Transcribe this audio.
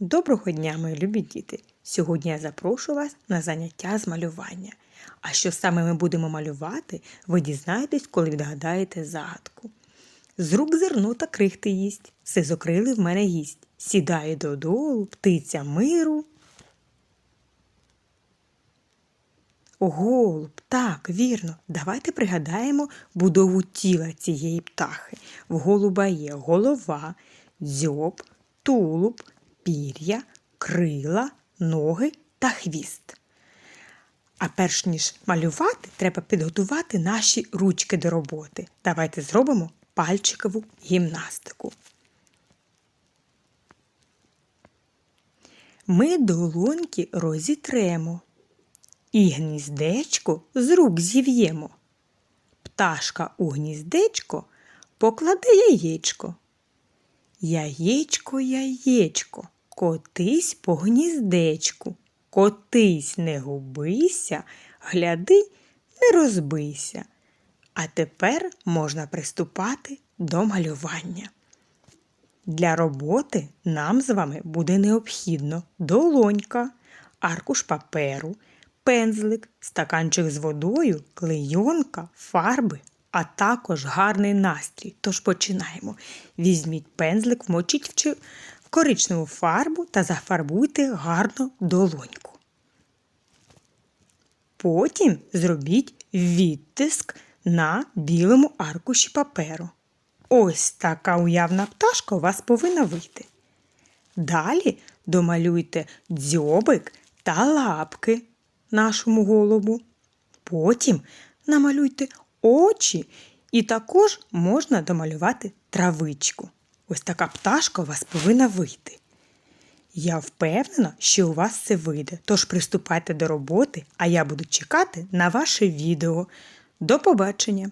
Доброго дня, мої любі діти! Сьогодні я запрошую вас на заняття з малювання. А що саме ми будемо малювати, ви дізнаєтесь, коли відгадаєте загадку. З рук зерно та крихти їсть, сизокрили в мене гість. Сідає додолу, птиця миру. Голуб, так, вірно. Давайте пригадаємо будову тіла цієї птахи. В голуба є голова, дзьоб, тулуб, пір'я, крила, ноги та хвіст. А перш ніж малювати, треба підготувати наші ручки до роботи. Давайте зробимо пальчикову гімнастику. Ми долоньки розітремо і гніздечко з рук зів'ємо. Пташка у гніздечко покладе яєчко. Яєчко, яєчко, котись по гніздечку. Котись, не губися, гляди, не розбийся. А тепер можна приступати до малювання. Для роботи нам з вами буде необхідно долонька, аркуш паперу, пензлик, стаканчик з водою, клейонка, фарби, а також гарний настрій. Тож починаємо. Візьміть пензлик, вмочіть в, коричневу фарбу та зафарбуйте гарно долоньку. Потім зробіть відтиск на білому аркуші паперу. Ось така уявна пташка у вас повинна вийти. Далі домалюйте дзьобик та лапки нашому голубу. Потім намалюйте очі і також можна домалювати травичку. Ось така пташка у вас повинна вийти. Я впевнена, що у вас це вийде, тож приступайте до роботи, а я буду чекати на ваше відео. До побачення!